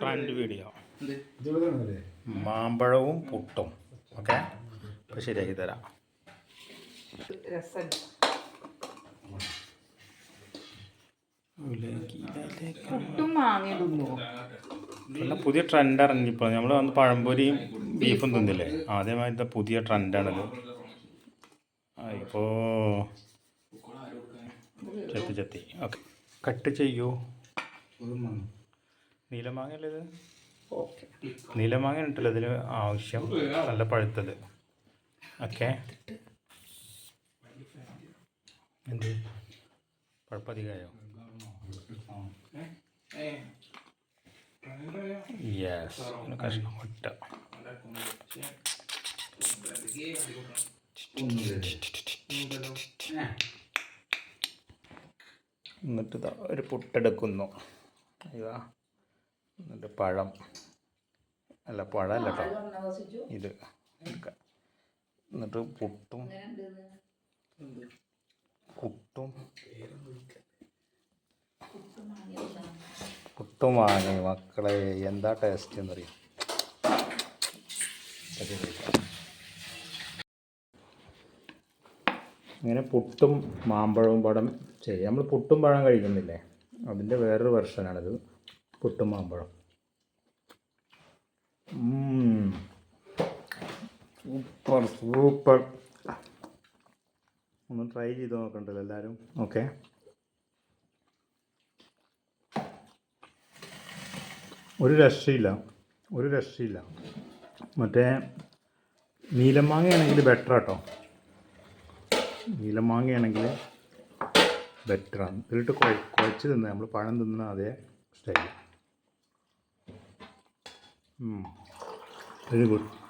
Trend video മാമ്പഴവും പുട്ടും. Okay? അപ്പോൾ ശരിയാക്കി തരാം. പിന്നെ പുതിയ ട്രെൻഡ് ഇറങ്ങിപ്പോ. നമ്മൾ വന്ന് പഴംപൊരിയും ബീഫും തിന്നില്ലേ? ആദ്യമായിട്ട് പുതിയ ട്രെൻഡാണിത് ഇപ്പോൾ ചെത്തി ചെത്തി ഓക്കെ. കട്ട് ചെയ്യൂ. നീലമാങ്ങയല്ലേ ഇത്? ഓക്കെ. നീലമാങ്ങ ഉണ്ടല്ലോ ഇതിന് ആവശ്യം. നല്ല പഴുത്തത്. ഓക്കെ. എന്ത്? പഴുപ്പധികമായോ യെസ് കഷ്ണം ഒറ്റ എന്നിട്ട് ഒരു പുട്ടെടുക്കുന്നു. ഇതാ. എന്നിട്ട് പഴം അല്ല പഴമല്ല കേട്ടോ ഇത് എടുക്കാം. എന്നിട്ട് പുട്ടും പുട്ടും പുട്ടും വാങ്ങി. മക്കളെ എന്താ ടേസ്റ്റ് എന്നറിയാം? ഇങ്ങനെ പുട്ടും മാമ്പഴവും പടം ചെയ്യാം. നമ്മൾ പുട്ടും പഴം കഴിക്കുന്നില്ലേ? അതിന്റെ വേറൊരു വെർഷനാണിത് പുട്ടും മാമ്പഴം സൂപ്പർ സൂപ്പർ. ഒന്ന് ട്രൈ ചെയ്ത് നോക്കണ്ടല്ലോ എല്ലാവരും ഓക്കെ. ഒരു രക്ഷയില്ല. ഒരു രക്ഷയില്ല. മറ്റേ നീലമാങ്ങയാണെങ്കിൽ ബെറ്റർ കേട്ടോ നീലമാങ്ങയാണെങ്കിൽ ബെറ്ററാണ് ഇതിലിട്ട് കുഴ കുഴച്ച് തിന്നാൽ നമ്മൾ പഴം തിന്നാൽ അതേ സ്റ്റൈൽ 음. very good